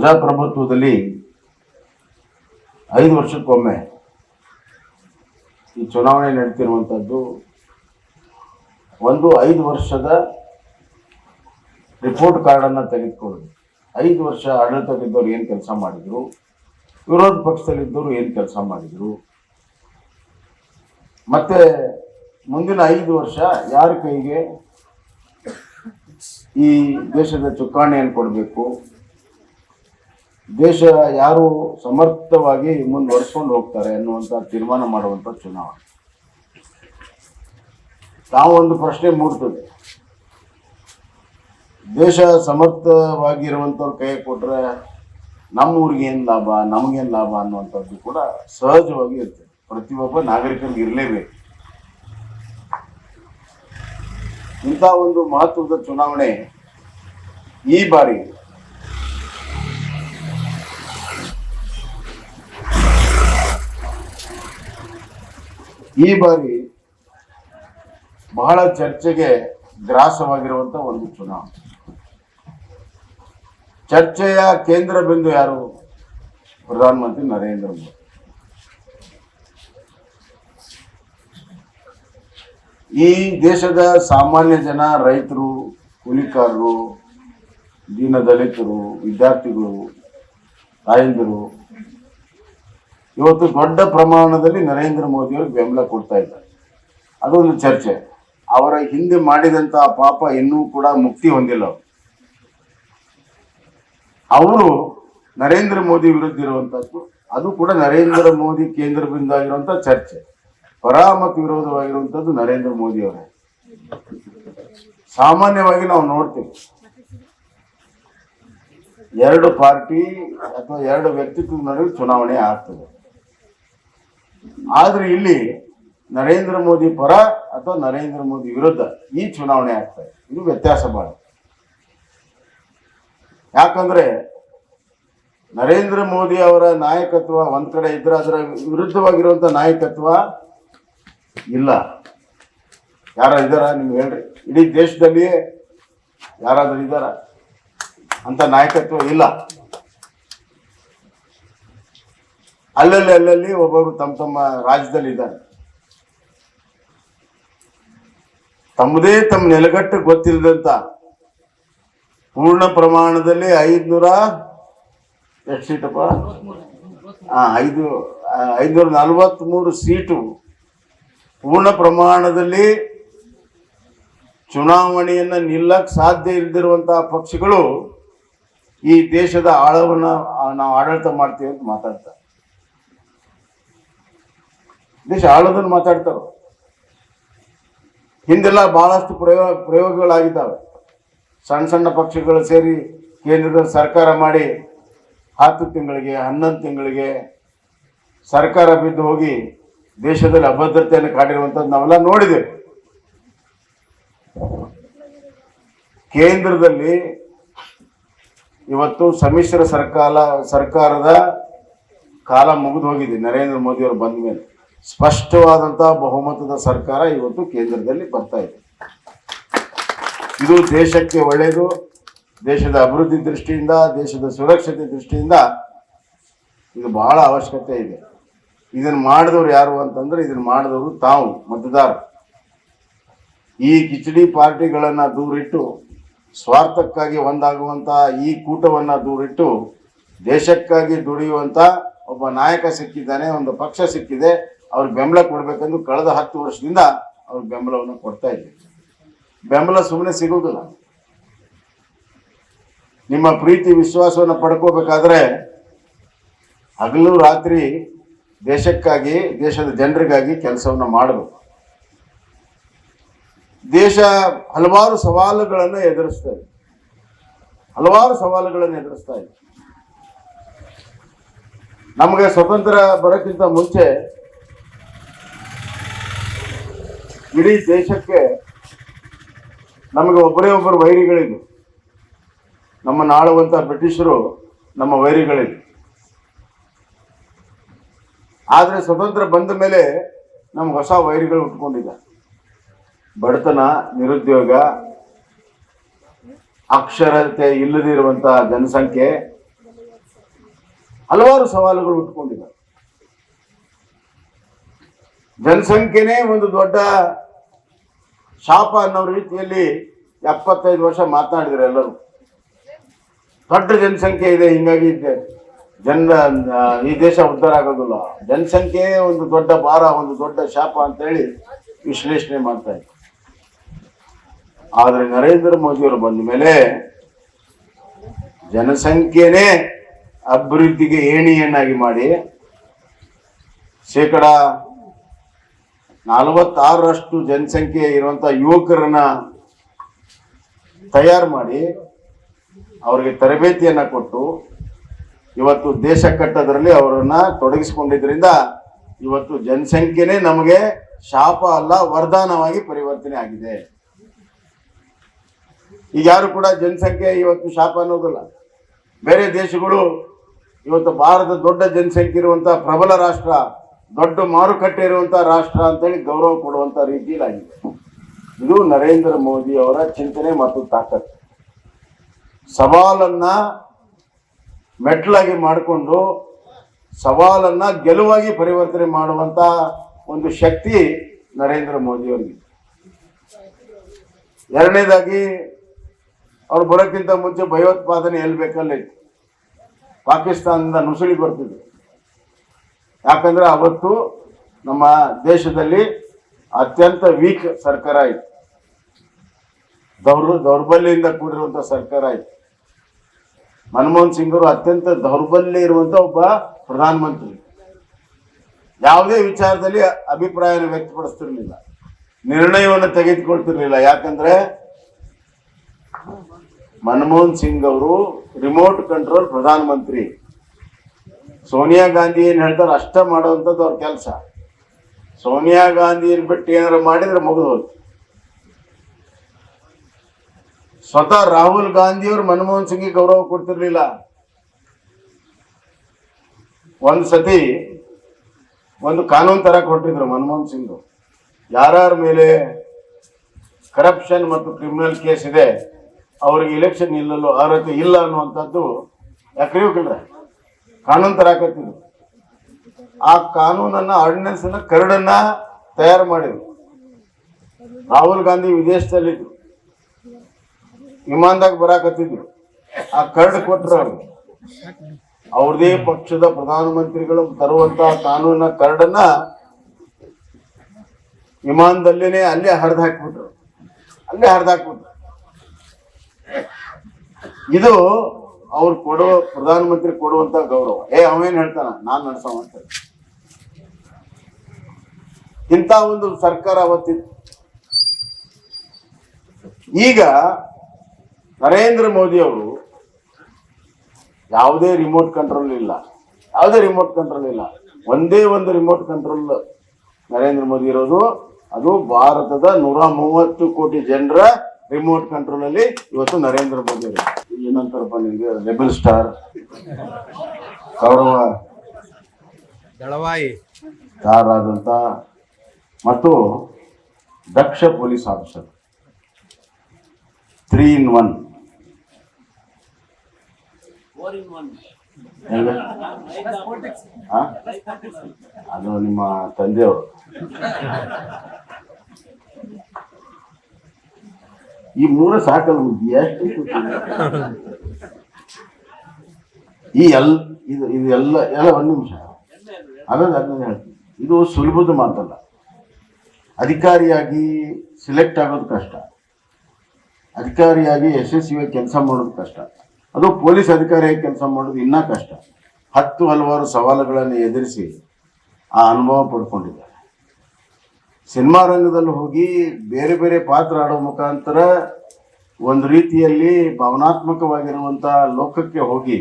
ಪ್ರಜಾಪ್ರಭುತ್ವದಲ್ಲಿ ಐದು ವರ್ಷಕ್ಕೊಮ್ಮೆ ಈ ಚುನಾವಣೆ ನಡೀತಿರುವಂಥದ್ದು ಒಂದು ಐದು ವರ್ಷದ ರಿಪೋರ್ಟ್ ಕಾರ್ಡನ್ನು ತೆಗೆದುಕೊಳ್ಳಿ ಐದು ವರ್ಷ ಆಡಳಿತದಲ್ಲಿದ್ದವ್ರು ಏನು ಕೆಲಸ ಮಾಡಿದರು? ವಿರೋಧ ಪಕ್ಷದಲ್ಲಿದ್ದವರು ಏನು ಕೆಲಸ ಮಾಡಿದರು? ಮತ್ತು ಮುಂದಿನ ಐದು ವರ್ಷ ಯಾರ ಕೈಗೆ ಈ ದೇಶದ ಚುಕ್ಕಾಣಿಯನ್ನು ಕೊಡಬೇಕು? ದೇಶ ಯಾರು ಸಮರ್ಥವಾಗಿ ಮುಂದುವರ್ಸ್ಕೊಂಡು ಹೋಗ್ತಾರೆ ಅನ್ನುವಂಥ ತೀರ್ಮಾನ ಮಾಡುವಂಥ ಚುನಾವಣೆ. ತಾವೊಂದು ಪ್ರಶ್ನೆ ಮೂಡ್ತದೆ. ದೇಶ ಸಮರ್ಥವಾಗಿರುವಂಥವ್ರ ಕೈ ಕೊಟ್ಟರೆ ನಮ್ಮ ಊರಿಗೆ ಏನು ಲಾಭ ನಮಗೇನು ಲಾಭ ಅನ್ನುವಂಥದ್ದು ಕೂಡ ಸಹಜವಾಗಿ ಇರ್ತದೆ. ಪ್ರತಿಯೊಬ್ಬ ನಾಗರಿಕನಿಗೆ ಇರಲೇಬೇಕು. ಇಂಥ ಒಂದು ಮಹತ್ವದ ಚುನಾವಣೆ ಈ ಬಾರಿ ಈ ಬಾರಿ ಬಹಳ ಚರ್ಚೆಗೆ ಗ್ರಾಸವಾಗಿರುವಂತ ಒಂದು ಚುನಾವಣೆ. ಚರ್ಚೆಯ ಕೇಂದ್ರ ಬಿಂದು ಯಾರು? ಪ್ರಧಾನಮಂತ್ರಿ ನರೇಂದ್ರ ಮೋದಿ. ಈ ದೇಶದ ಸಾಮಾನ್ಯ ಜನ, ರೈತರು, ಕೂಲಿಕಾರರು ದೀನ ದಲಿತರು ವಿದ್ಯಾರ್ಥಿಗಳು, ತಾಯಂದಿರು ಇವತ್ತು ದೊಡ್ಡ ಪ್ರಮಾಣದಲ್ಲಿ ನರೇಂದ್ರ ಮೋದಿಯವ್ರಿಗೆ ಬೆಂಬಲ ಕೊಡ್ತಾ ಇದ್ದಾರೆ. ಅದೊಂದು ಚರ್ಚೆ. ಅವರ ಹಿಂದೆ ಮಾಡಿದಂತಹ ಪಾಪ ಇನ್ನೂ ಕೂಡ ಮುಕ್ತಿ ಹೊಂದಿಲ್ಲ ಅವರು. ನರೇಂದ್ರ ಮೋದಿ ವಿರುದ್ಧ ಇರುವಂತದ್ದು ಅದು ಕೂಡ ನರೇಂದ್ರ ಮೋದಿ ಕೇಂದ್ರದಿಂದ ಆಗಿರುವಂಥ ಚರ್ಚೆ. ಪರ ಮತ್ತು ವಿರೋಧವಾಗಿರುವಂತದ್ದು ನರೇಂದ್ರ ಮೋದಿ ಅವರೇ. ಸಾಮಾನ್ಯವಾಗಿ ನಾವು ನೋಡ್ತೀವಿ. ಎರಡು ಪಾರ್ಟಿ ಅಥವಾ ಎರಡು ವ್ಯಕ್ತಿತ್ವದ ನಡುವೆ ಚುನಾವಣೆ ಆಗ್ತದೆ. ಆದ್ರೆ ಇಲ್ಲಿ ನರೇಂದ್ರ ಮೋದಿ ಪರ ಅಥವಾ ನರೇಂದ್ರ ಮೋದಿ ವಿರುದ್ಧ ಈ ಚುನಾವಣೆ ಆಗ್ತಾ ಇದೆ. ಇದು ವ್ಯತ್ಯಾಸ ಬಹಳ ಯಾಕಂದ್ರೆ ನರೇಂದ್ರ ಮೋದಿ ಅವರ ನಾಯಕತ್ವ ಒಂದ್ ಕಡೆ ಇದ್ರೆ ಅದರ ವಿರುದ್ಧವಾಗಿರುವಂತ ನಾಯಕತ್ವ ಇಲ್ಲ. ಯಾರ ಇದಾರ ನಿಮ್ಗೆ ಹೇಳ್ರಿ. ಇಡೀ ದೇಶದಲ್ಲಿ ಯಾರಾದ್ರೂ ಇದಾರ? ಅಂತ ನಾಯಕತ್ವ ಇಲ್ಲ. ಅಲ್ಲಲ್ಲಿ ಅಲ್ಲಲ್ಲಿ ಒಬ್ಬರು ತಮ್ಮ ತಮ್ಮ ರಾಜ್ಯದಲ್ಲಿ ಇದ್ದಾರೆ ತಮ್ಮದೇ ತಮ್ಮ ನೆಲೆಗಟ್ಟು ಗೊತ್ತಿಲ್ಲದಂತ ಪೂರ್ಣ ಪ್ರಮಾಣದಲ್ಲಿ ಐದ್ನೂರ ಎಷ್ಟು ಸೀಟಪ್ಪ? ಐದು ಐದ್ನೂರ ನಲವತ್ಮೂರು ಸೀಟು ಪೂರ್ಣ ಪ್ರಮಾಣದಲ್ಲಿ ಚುನಾವಣೆಯನ್ನ ನಿಲ್ಲಕ್ಕೆ ಸಾಧ್ಯ ಇಲ್ದಿರುವಂತಹ ಪಕ್ಷಗಳು ಈ ದೇಶದ ಆಳವನ್ನ ನಾವು ಆಡಳಿತ ಮಾಡ್ತೀವಿ ಅಂತ ಮಾತಾಡ್ತಾರೆ. ದೇಶ ಆಳೋದನ್ನು ಮಾತಾಡ್ತಾವೆ ಹಿಂದೆಲ್ಲ ಬಹಳಷ್ಟು ಪ್ರಯೋಗ ಪ್ರಯೋಗಗಳಾಗಿದ್ದಾವೆ. ಸಣ್ಣ ಸಣ್ಣ ಪಕ್ಷಗಳು ಸೇರಿ ಕೇಂದ್ರದ ಸರ್ಕಾರ ಮಾಡಿ ಹತ್ತು ತಿಂಗಳಿಗೆ, ಹನ್ನೊಂದು ತಿಂಗಳಿಗೆ ಸರ್ಕಾರ ಬಿದ್ದು ಹೋಗಿ ದೇಶದಲ್ಲಿ ಅಭದ್ರತೆಯನ್ನು ಕಾಡಿರುವಂಥದ್ದು ನಾವೆಲ್ಲ ನೋಡಿದ್ದೇವೆ. ಕೇಂದ್ರದಲ್ಲಿ ಇವತ್ತು ಸಮ್ಮಿಶ್ರ ಸರ್ಕಾರ ಸರ್ಕಾರದ ಕಾಲ ಮುಗಿದು ಹೋಗಿದೆ. ನರೇಂದ್ರ ಮೋದಿಯವರು ಬಂದ ಮೇಲೆ ಸ್ಪಷ್ಟವಾದಂತಹ ಬಹುಮತದ ಸರ್ಕಾರ ಇವತ್ತು ಕೇಂದ್ರದಲ್ಲಿ ಬರ್ತಾ ಇದೆ. ಇದು ದೇಶಕ್ಕೆ ಒಳ್ಳೆಯದು. ದೇಶದ ಅಭಿವೃದ್ಧಿ ದೃಷ್ಟಿಯಿಂದ, ದೇಶದ ಸುರಕ್ಷತೆ ದೃಷ್ಟಿಯಿಂದ ಇದು ಬಹಳ ಅವಶ್ಯಕತೆ ಇದೆ. ಇದನ್ನು ಮಾಡಿದವರು ಯಾರು ಅಂತಂದ್ರೆ ಇದನ್ನು ಮಾಡಿದವರು ತಾವು ಮತದಾರ ಈ ಕಿಚಡಿ ಪಾರ್ಟಿಗಳನ್ನು ದೂರಿಟ್ಟು, ಸ್ವಾರ್ಥಕ್ಕಾಗಿ ಒಂದಾಗುವಂತ ಈ ಕೂಟವನ್ನ ದೂರಿಟ್ಟು, ದೇಶಕ್ಕಾಗಿ ದುಡಿಯುವಂತ ಒಬ್ಬ ನಾಯಕ ಸಿಕ್ಕಿದ್ದಾನೆ, ಒಂದು ಪಕ್ಷ ಸಿಕ್ಕಿದೆ. ಅವ್ರಿಗೆ ಬೆಂಬಲ ಕೊಡ್ಬೇಕಂದು ಕಳೆದ ಹತ್ತು ವರ್ಷದಿಂದ ಅವ್ರ ಬೆಂಬಲವನ್ನು ಕೊಡ್ತಾ ಇದ್ದೀವಿ ಬೆಂಬಲ ಸುಮ್ಮನೆ ಸಿಗುವುದಿಲ್ಲ. ನಿಮ್ಮ ಪ್ರೀತಿ, ವಿಶ್ವಾಸವನ್ನು ಪಡ್ಕೋಬೇಕಾದ್ರೆ ಹಗಲು ರಾತ್ರಿ ದೇಶಕ್ಕಾಗಿ, ದೇಶದ ಜನರಿಗಾಗಿ ಕೆಲಸವನ್ನು ಮಾಡಬೇಕು. ದೇಶ ಹಲವಾರು ಸವಾಲುಗಳನ್ನು ಎದುರಿಸ್ತಾ ಇದೆ. ಹಲವಾರು ಸವಾಲುಗಳನ್ನು ಎದುರಿಸ್ತಾ ಇದೆ. ನಮಗೆ ಸ್ವತಂತ್ರ ಬರೋಕ್ಕಿಂತ ಮುಂಚೆ ಇಡೀ ದೇಶಕ್ಕೆ ನಮಗೆ ಒಬ್ಬರೇ ಒಬ್ಬರು ವೈರಿಗಳಿದ್ರು ನಮ್ಮನ್ನು ಆಳುವಂತ ಬ್ರಿಟಿಷರು ನಮ್ಮ ವೈರಿಗಳಿದ್ರು ಆದರೆ ಸ್ವತಂತ್ರ ಬಂದ ಮೇಲೆ ನಮ್ಗೆ ಹೊಸ ವೈರಿಗಳು ಉಟ್ಕೊಂಡಿದ್ದಾರೆ ಬಡತನ, ನಿರುದ್ಯೋಗ, ಅಕ್ಷರತೆ ಇಲ್ಲದಿರುವಂತಹ ಜನಸಂಖ್ಯೆ ಹಲವಾರು ಸವಾಲುಗಳು ಹುಟ್ಟುಕೊಂಡಿದ್ದಾರೆ ಜನಸಂಖ್ಯೆನೇ ಒಂದು ದೊಡ್ಡ ಶಾಪ ಅನ್ನೋ ರೀತಿಯಲ್ಲಿ ಎಪ್ಪತ್ತೈದು ವರ್ಷ ಮಾತನಾಡಿದ್ರು ಎಲ್ಲರೂ. ದೊಡ್ಡ ಜನಸಂಖ್ಯೆ ಇದೆ, ಹಿಂಗಾಗಿ ಜನ ಈ ದೇಶ ಉದ್ಧಾರ ಆಗೋದಿಲ್ಲ. ಜನಸಂಖ್ಯೆ ಒಂದು ದೊಡ್ಡ ಭಾರ, ಒಂದು ದೊಡ್ಡ ಶಾಪ ಅಂತೇಳಿ ವಿಶ್ಲೇಷಣೆ ಮಾಡ್ತಾ ಇತ್ತು ಆದ್ರೆ ನರೇಂದ್ರ ಮೋದಿಯವರು ಬಂದ ಮೇಲೆ ಜನಸಂಖ್ಯೆನೇ ಅಭಿವೃದ್ಧಿಗೆ ಏಣಿಯನ್ನಾಗಿ ಮಾಡಿ ಶೇಕಡ ನಲವತ್ತಾರರಷ್ಟು ಜನಸಂಖ್ಯೆ ಇರುವಂತ ಯುವಕರನ್ನ ತಯಾರು ಮಾಡಿ ಅವರಿಗೆ ತರಬೇತಿಯನ್ನ ಕೊಟ್ಟು ಇವತ್ತು ದೇಶ ಕಟ್ಟೋದ್ರಲ್ಲಿ ಅವರನ್ನ ತೊಡಗಿಸಿಕೊಂಡಿದ್ರಿಂದ ಇವತ್ತು ಜನಸಂಖ್ಯೆನೇ ನಮಗೆ ಶಾಪ ಅಲ್ಲ, ವರದಾನವಾಗಿ ಪರಿವರ್ತನೆ ಆಗಿದೆ. ಈಗ ಯಾರು ಕೂಡ ಜನಸಂಖ್ಯೆ ಇವತ್ತು ಶಾಪ ಅನ್ನೋದಿಲ್ಲ. ಬೇರೆ ದೇಶಗಳು ಇವತ್ತು ಭಾರತ ದೊಡ್ಡ ಜನಸಂಖ್ಯೆ ಇರುವಂತ ಪ್ರಬಲ ರಾಷ್ಟ್ರ ದೊಡ್ಡ ಮಾರುಕಟ್ಟೆ ಇರುವಂಥ ರಾಷ್ಟ್ರ ಅಂತೇಳಿ ಗೌರವ ಕೊಡುವಂತ ರೀತಿಯಲ್ಲಾಗಿದೆ ಇದು ನರೇಂದ್ರ ಮೋದಿ ಅವರ ಚಿಂತನೆ ಮತ್ತು ತಾಕತ್ತು ಸವಾಲನ್ನ ಮೆಟ್ಲಾಗಿ ಮಾಡಿಕೊಂಡು ಸವಾಲನ್ನ ಗೆಲುವಾಗಿ ಪರಿವರ್ತನೆ ಮಾಡುವಂತ ಒಂದು ಶಕ್ತಿ ನರೇಂದ್ರ ಮೋದಿ ಅವರಿಗೆ. ಎರಡನೇದಾಗಿ, ಅವ್ರು ಬರೋಕ್ಕಿಂತ ಮುಂಚೆ ಭಯೋತ್ಪಾದನೆ ಎಲ್ಲಿ ಬೇಕಲ್ಲಿ ಪಾಕಿಸ್ತಾನದಿಂದ ನುಸುಳಿ ಬರ್ತಿದ್ರು ಯಾಕಂದ್ರೆ ಅವತ್ತು ನಮ್ಮ ದೇಶದಲ್ಲಿ ಅತ್ಯಂತ ವೀಕ್ ಸರ್ಕಾರ ಇತ್ತು. ದೌರ್ ದೌರ್ಬಲ್ಯದಿಂದ ಕೂಡಿರುವಂತ ಸರ್ಕಾರ ಇತ್ತು. ಮನಮೋಹನ್ ಸಿಂಗ್ ಅವರು ಅತ್ಯಂತ ದೌರ್ಬಲ್ಯ ಇರುವಂತ ಒಬ್ಬ ಪ್ರಧಾನಮಂತ್ರಿ. ಯಾವುದೇ ವಿಚಾರದಲ್ಲಿ ಅಭಿಪ್ರಾಯನ ವ್ಯಕ್ತಪಡಿಸ್ತಿರ್ಲಿಲ್ಲ. ನಿರ್ಣಯವನ್ನು ತೆಗೆದುಕೊಳ್ತಿರ್ಲಿಲ್ಲ. ಯಾಕಂದ್ರೆ ಮನಮೋಹನ್ ಸಿಂಗ್ ಅವರು ರಿಮೋಟ್ ಕಂಟ್ರೋಲ್ ಪ್ರಧಾನಮಂತ್ರಿ. ಸೋನಿಯಾ ಗಾಂಧಿ ಏನ್ ಹೇಳ್ತಾರೆ, ಅಷ್ಟ ಮಾಡುವಂಥದ್ದು ಅವ್ರ ಕೆಲಸ. ಸೋನಿಯಾ ಗಾಂಧಿಯನ್ನು ಬಿಟ್ಟು ಏನಾರು ಮಾಡಿದ್ರೆ ಮುಗಿದು ಹೋಯ್ತು ಸ್ವತಃ ರಾಹುಲ್ ಗಾಂಧಿ ಅವರು ಮನಮೋಹನ್ ಸಿಂಗ್ಗೆ ಗೌರವ ಕೊಡ್ತಿರ್ಲಿಲ್ಲ. ಒಂದು ಸತಿ ಒಂದು ಕಾನೂನು ತರ ಕೊಟ್ಟಿದ್ರು ಮನಮೋಹನ್ ಸಿಂಗ್ ಯಾರ್ಯಾರ ಮೇಲೆ ಕರಪ್ಷನ್ ಮತ್ತು ಕ್ರಿಮಿನಲ್ ಕೇಸ್ ಇದೆ, ಅವ್ರಿಗೆ ಇಲೆಕ್ಷನ್ ನಿಲ್ಲಲು ಅರ್ಹತೆ ಇಲ್ಲ ಅನ್ನುವಂಥದ್ದು ಯಾಕೆ ಕಾನೂನು ತರಾಕತ್ತಿದ್ರು ಆ ಕಾನೂನನ್ನ ಆರ್ಡಿನೆನ್ಸ್ ಅನ್ನ ಕರಡನ್ನ ತಯಾರು ಮಾಡಿದ್ರು. ರಾಹುಲ್ ಗಾಂಧಿ ವಿದೇಶದಲ್ಲಿದ್ರು ವಿಮಾನದಾಗ ಬರಾಕತ್ತಿದ್ರು. ಆ ಕರಡ್ ಕೊಟ್ರು ಅವ್ರಿಗೆ ಅವ್ರದೇ ಪಕ್ಷದ ಪ್ರಧಾನಮಂತ್ರಿಗಳು ತರುವಂತ ಕಾನೂನ ಕರಡನ್ನ ವಿಮಾನದಲ್ಲೇನೆ ಅಲ್ಲೇ ಹರಿದು ಹಾಕ್ಬಿಟ್ರು. ಅಲ್ಲೇ ಹರಿದು ಹಾಕ್ಬಿಟ್ರು. ಇದು ಅವ್ರು ಕೊಡುವ ಪ್ರಧಾನಮಂತ್ರಿ ಕೊಡುವಂತ ಗೌರವ. ಏ, ಅವೇನ್ ಹೇಳ್ತಾನ? ನಾನ್ ನಡೆಸೋ ಅಂತ ಇಂಥ ಒಂದು ಸರ್ಕಾರ ಅವತ್ತಿತ್ತು. ಈಗ ನರೇಂದ್ರ ಮೋದಿ ಅವರು ಯಾವುದೇ ರಿಮೋಟ್ ಕಂಟ್ರೋಲ್ ಇಲ್ಲ. ಯಾವುದೇ ರಿಮೋಟ್ ಕಂಟ್ರೋಲ್ ಇಲ್ಲ. ಒಂದೇ ಒಂದು ರಿಮೋಟ್ ಕಂಟ್ರೋಲ್ ನರೇಂದ್ರ ಮೋದಿ ಇರೋದು. ಅದು ಭಾರತದ ನೂರ ಮೂವತ್ತು ಕೋಟಿ ಜನರ ರಿಮೋಟ್ ಕಂಟ್ರೋಲ್ ಅಲ್ಲಿ ಇವತ್ತು ನರೇಂದ್ರ ಮೋದಿ ಅವರು. ಏನಂತಾರಪ್ಪ ನಿಮ್ಗೆ? ರೆಬಲ್ ಸ್ಟಾರ್ ಗೌರವ. ದಳವಾಯಿ. ಸ್ಟಾರ್ ಆದಂತ ಮತ್ತು ದಕ್ಷ police officer. Three in one ಅದು ನಿಮ್ಮ ತಂದೆಯವರು. ಈ ಮೂರ ಸಾಕಲ್ಲ ಬುದ್ಧಿ ಎಷ್ಟು ಈ ಎಲ್, ಇದು ಇದು ಎಲ್ಲ ಎಲ್ಲ ಒಂದು ನಿಮಿಷ. ಅದನ್ನು ಅದನ್ನ ಹೇಳ್ತೀನಿ. ಇದು ಸುಲಭದ ಮಾತಲ್ಲ. ಅಧಿಕಾರಿಯಾಗಿ ಸಿಲೆಕ್ಟ್ ಆಗೋದು ಕಷ್ಟ. ಅಧಿಕಾರಿಯಾಗಿ ಯಶಸ್ವಿಯಾಗಿ ಕೆಲಸ ಮಾಡೋದು ಕಷ್ಟ. ಅದು ಪೊಲೀಸ್ ಅಧಿಕಾರಿಯಾಗಿ ಕೆಲಸ ಮಾಡೋದು ಇನ್ನೂ ಕಷ್ಟ. ಹತ್ತು ಹಲವಾರು ಸವಾಲುಗಳನ್ನು ಎದುರಿಸಿ ಆ ಅನುಭವ ಪಡ್ಕೊಂಡಿದ್ದಾರೆ. ಸಿನಿಮಾ ರಂಗದಲ್ಲಿ ಹೋಗಿ ಬೇರೆ ಬೇರೆ ಪಾತ್ರ ಆಡೋ ಮುಖಾಂತರ ಒಂದು ರೀತಿಯಲ್ಲಿ ಭಾವನಾತ್ಮಕವಾಗಿರುವಂಥ ಲೋಕಕ್ಕೆ ಹೋಗಿ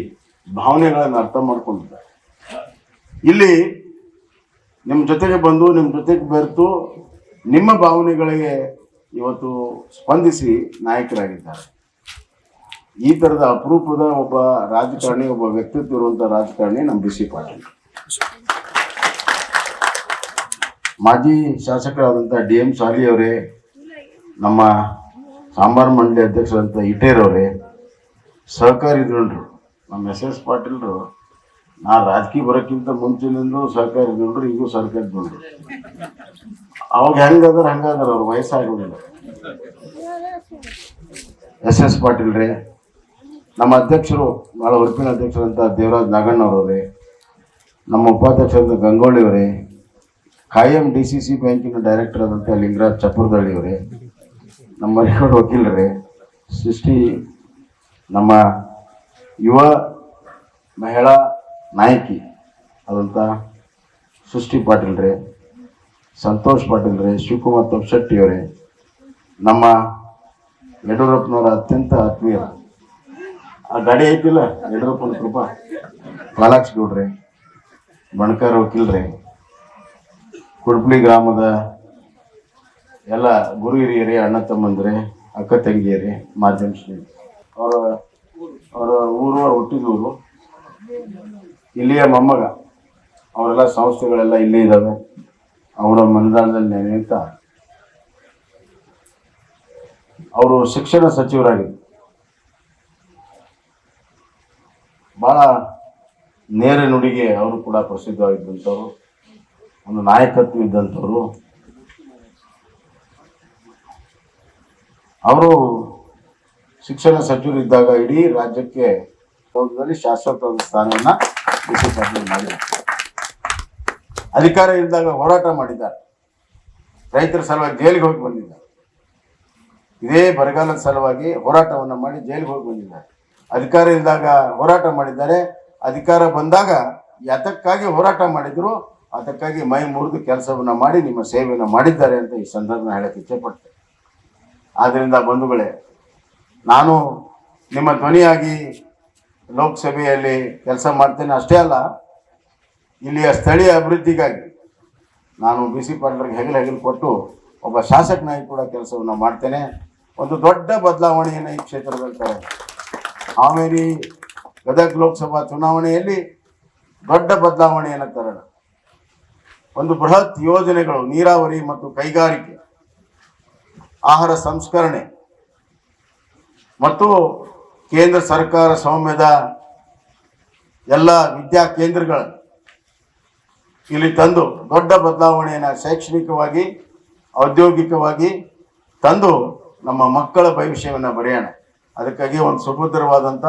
ಭಾವನೆಗಳನ್ನು ಅರ್ಥ ಮಾಡ್ಕೊಂಡಿದ್ದಾರೆ. ಇಲ್ಲಿ ನಿಮ್ಮ ಜೊತೆಗೆ ಬಂದು ನಿಮ್ಮ ಜೊತೆಗೆ ಬೆರೆತು ನಿಮ್ಮ ಭಾವನೆಗಳಿಗೆ ಇವತ್ತು ಸ್ಪಂದಿಸಿ ನಾಯಕರಾಗಿದ್ದಾರೆ. ಈ ಥರದ ಅಪರೂಪದ ಒಬ್ಬ ರಾಜಕಾರಣಿ, ಒಬ್ಬ ವ್ಯಕ್ತಿತ್ವ ಇರುವಂಥ ರಾಜಕಾರಣಿ ನಮ್ಮ ಬಿಸಿ ಪಾಟೀಲ್. ಮಾಜಿ ಶಾಸಕರಾದಂಥ ಡಿ ಎಂ ಸಾಲಿ ಅವರೇ, ನಮ್ಮ ಸಾಂಬಾರು ಮಂಡಳಿ ಅಧ್ಯಕ್ಷರಂತ ಇಟೇರವರೇ ಅವರೇ, ಸಹಕಾರಿ ಧೃಣರು ನಮ್ಮ ಎಸ್ ಎಸ್ ಪಾಟೀಲ್ರು, ನಾ ರಾಜಕೀಯ ಬರೋಕ್ಕಿಂತ ಮುಂಚಿನಿಂದ ಸಹಕಾರಿ ದುಡ್ರು ಈಗೂ ಸರ್ಕಾರಿ ದುಡ್ರು ಅವಾಗ ಹೆಂಗದ್ರ ಹಂಗದ್ರ ಅವ್ರು ವಯಸ್ಸಾಗೋದಿಲ್ಲ. ಎಸ್ ಎಸ್ ಪಾಟೀಲ್ ರೀ ನಮ್ಮ ಅಧ್ಯಕ್ಷರು ಭಾಳ ಉಡುಪಿನ ಅಧ್ಯಕ್ಷರಂತ ದೇವರಾಜ್ ನಾಗಣ್ಣವ್ರವ್ರಿ, ನಮ್ಮ ಉಪಾಧ್ಯಕ್ಷರಂತ ಗಂಗೋಳಿ ಕಾಯಂ ಡಿ ಸಿ ಸಿ ಬ್ಯಾಂಕಿನ ಡೈರೆಕ್ಟರ್ ಆದಂಥ ಲಿಂಗರಾಜ್ ಚಪುರದಳ್ಳಿ ಅವರೇ. ನಮ್ಮ ಮರಿಕೋಡ್ ವಕೀಲರೇ. ಸೃಷ್ಟಿ ನಮ್ಮ ಯುವ ಮಹಿಳಾ ನಾಯಕಿ ಆದಂಥ ಸೃಷ್ಟಿ ಪಾಟೀಲ್ ರೀ ಸಂತೋಷ್ ಪಾಟೀಲ್ ರೀ ಶಿವಕುಮಾರ್ ತಪ್ಪಶೆಟ್ಟಿ ಅವರೇ. ನಮ್ಮ ಯಡಿಯೂರಪ್ಪನವರ ಅತ್ಯಂತ ಆತ್ಮೀಯ. ಆ ಗಾಡಿ ಐತಿಲ್ಲ ಯಡಿಯೂರಪ್ಪನ ಕೃಪಾ. ಪಾಲಾಕ್ಷ ಗೌಡ್ರೆ, ಬಣಕಾರ ವಕೀಲ್ರಿ. ಕುಡ್ಪಳಿ ಗ್ರಾಮದ ಎಲ್ಲ ಗುರು ಹಿರಿಯರಿ, ಅಣ್ಣ ತಮ್ಮಂದ್ರೆ, ಅಕ್ಕ ತಂಗಿಯರಿ, ಮಾಧ್ಯಮ ಸ್ನೇಹಿತರು. ಅವರ ಅವರ ಊರು, ಅವ್ರ ಹುಟ್ಟಿದೂರು ಇಲ್ಲಿಯ ಮೊಮ್ಮಗ, ಅವರೆಲ್ಲ ಸಂಸ್ಥೆಗಳೆಲ್ಲ ಇಲ್ಲೇ ಇದ್ದಾವೆ. ಅವರ ಮನದಾನದಲ್ಲಿ ನೆನೆಯುತ್ತ ಅವರು ಶಿಕ್ಷಣ ಸಚಿವರಾಗಿದ್ದರು. ಭಾಳ ನೇರ ನುಡಿಗೆ ಅವರು ಕೂಡ ಪ್ರಸಿದ್ಧವಾಗಿದ್ದಂಥವ್ರು. ಒಂದು ನಾಯಕತ್ವ ಇದ್ದಂಥವ್ರು. ಅವರು ಶಿಕ್ಷಣ ಸಚಿವರಿದ್ದಾಗ ಇಡೀ ರಾಜ್ಯಕ್ಕೆ ಶಾಶ್ವತ ಸ್ಥಾನವನ್ನ ಮಾಡಿದ್ದಾರೆ. ಅಧಿಕಾರ ಇದ್ದಾಗ ಹೋರಾಟ ಮಾಡಿದ್ದಾರೆ. ರೈತರ ಸಲುವಾಗಿ ಜೈಲಿಗೆ ಹೋಗಿ ಬಂದಿದ್ದಾರೆ. ಇದೇ ಬರಗಾಲದ ಸಲುವಾಗಿ ಹೋರಾಟವನ್ನು ಮಾಡಿ ಜೈಲಿಗೆ ಹೋಗಿ ಬಂದಿದ್ದಾರೆ. ಅಧಿಕಾರ ಇದ್ದಾಗ ಹೋರಾಟ ಮಾಡಿದ್ದಾರೆ. ಅಧಿಕಾರ ಬಂದಾಗ ಯಾತಕ್ಕಾಗಿ ಹೋರಾಟ ಮಾಡಿದ್ರು? ಅದಕ್ಕಾಗಿ ಮೈ ಮುರಿದು ಕೆಲಸವನ್ನು ಮಾಡಿ, ನಿಮ್ಮ ಸೇವೆಯನ್ನು ಮಾಡಿದ್ದಾರೆ ಅಂತ ಈ ಸಂದರ್ಭ ಹೇಳಕ್ಕೆ ಇಚ್ಛೆಪಡ್ತೇನೆ. ಆದ್ದರಿಂದ ಬಂಧುಗಳೇ, ನಾನು ನಿಮ್ಮ ಧ್ವನಿಯಾಗಿ ಲೋಕಸಭೆಯಲ್ಲಿ ಕೆಲಸ ಮಾಡ್ತೇನೆ ಅಷ್ಟೇ ಅಲ್ಲ, ಇಲ್ಲಿಯ ಸ್ಥಳೀಯ ಅಭಿವೃದ್ಧಿಗಾಗಿ ನಾನು ಬಿ ಸಿ ಪಾಟೀಲ್ಗೆ ಹೆಗಲು ಹೆಗಲು ಕೊಟ್ಟು ಒಬ್ಬ ಶಾಸಕನಾಗಿ ಕೂಡ ಕೆಲಸವನ್ನು ಮಾಡ್ತೇನೆ. ಒಂದು ದೊಡ್ಡ ಬದಲಾವಣೆಯನ್ನು ಈ ಕ್ಷೇತ್ರದಲ್ಲಿ ತರ ಆಮೇಲೆ ಗದಗ ಲೋಕಸಭಾ ಚುನಾವಣೆಯಲ್ಲಿ ದೊಡ್ಡ ಬದಲಾವಣೆಯನ್ನು ತರೋಣ ಒಂದು ಬೃಹತ್ ಯೋಜನೆಗಳು, ನೀರಾವರಿ ಮತ್ತು ಕೈಗಾರಿಕೆ, ಆಹಾರ ಸಂಸ್ಕರಣೆ, ಮತ್ತು ಕೇಂದ್ರ ಸರ್ಕಾರ ಸ್ವಾಮ್ಯದ ಎಲ್ಲ ವಿದ್ಯಾ ಕೇಂದ್ರಗಳನ್ನು ಇಲ್ಲಿ ತಂದು ದೊಡ್ಡ ಬದಲಾವಣೆಯನ್ನು ಶೈಕ್ಷಣಿಕವಾಗಿ, ಔದ್ಯೋಗಿಕವಾಗಿ ತಂದು ನಮ್ಮ ಮಕ್ಕಳ ಭವಿಷ್ಯವನ್ನು ಬರೆಯೋಣ. ಅದಕ್ಕಾಗಿ ಒಂದು ಸುಭದ್ರವಾದಂಥ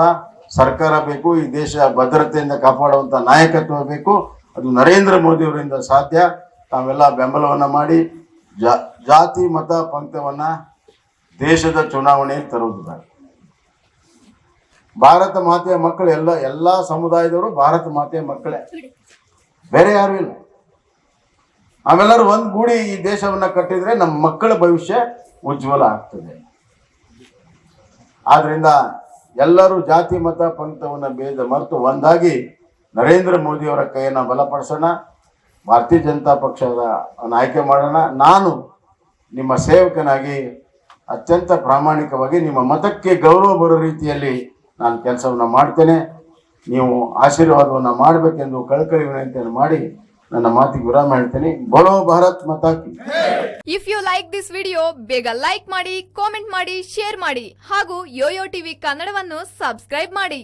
ಸರ್ಕಾರ ಬೇಕು, ಈ ದೇಶ ಭದ್ರತೆಯಿಂದ ಕಾಪಾಡುವಂಥ ನಾಯಕತ್ವ ಬೇಕು. ಅದು ನರೇಂದ್ರ ಮೋದಿ ಅವರಿಂದ ಸಾಧ್ಯ. ತಾವೆಲ್ಲ ಬೆಂಬಲವನ್ನು ಮಾಡಿ ಜಾತಿ, ಮತ ಪಂಕ್ತವನ್ನ ದೇಶದ ಚುನಾವಣೆಯಲ್ಲಿ ತರುವುದು ಭಾರತ ಮಾತೆಯ ಮಕ್ಕಳು ಎಲ್ಲ ಎಲ್ಲ ಸಮುದಾಯದವರು ಭಾರತ ಮಾತೆಯ ಮಕ್ಕಳೇ. ಬೇರೆ ಯಾರು ಇಲ್ಲ. ಅವೆಲ್ಲರೂ ಒಂದು ಗೂಡಿ ಈ ದೇಶವನ್ನ ಕಟ್ಟಿದ್ರೆ ನಮ್ಮ ಮಕ್ಕಳ ಭವಿಷ್ಯ ಉಜ್ವಲ ಆಗ್ತದೆ. ಆದ್ರಿಂದ ಎಲ್ಲರೂ ಜಾತಿ, ಮತ ಪಂಕ್ತವನ್ನ ಭೇದ ಮರೆತು ಒಂದಾಗಿ ನರೇಂದ್ರ ಮೋದಿಯವರ ಕೈಯನ್ನು ಬಲಪಡಿಸೋಣ, ಭಾರತೀಯ ಜನತಾ ಪಕ್ಷದ ಆಯ್ಕೆ ಮಾಡೋಣ. ನಾನು ನಿಮ್ಮ ಸೇವಕನಾಗಿ ಅತ್ಯಂತ ಪ್ರಾಮಾಣಿಕವಾಗಿ ನಿಮ್ಮ ಮತಕ್ಕೆ ಗೌರವ ಬರೋ ರೀತಿಯಲ್ಲಿ ನಾನು ಕೆಲಸವನ್ನು ಮಾಡ್ತೇನೆ. ನೀವು ಆಶೀರ್ವಾದವನ್ನು ಮಾಡಬೇಕೆಂದು ಕಳಕಳಿ ವಿನಂತಿಯನ್ನು ಮಾಡಿ ನನ್ನ ಮಾತಿಗೆ ವಿರಾಮ ಹೇಳ್ತೇನೆ. ಬರೋ Bharat ಮತಾಕಿ if you like this video ಬೇಗ ಲೈಕ್ ಮಾಡಿ ಕಾಮೆಂಟ್ ಮಾಡಿ ಶೇರ್ ಮಾಡಿ ಹಾಗೂ ಯೋಯೋ ಟಿವಿ ಕನ್ನಡವನ್ನು ಸಬ್ಸ್ಕ್ರೈಬ್ ಮಾಡಿ.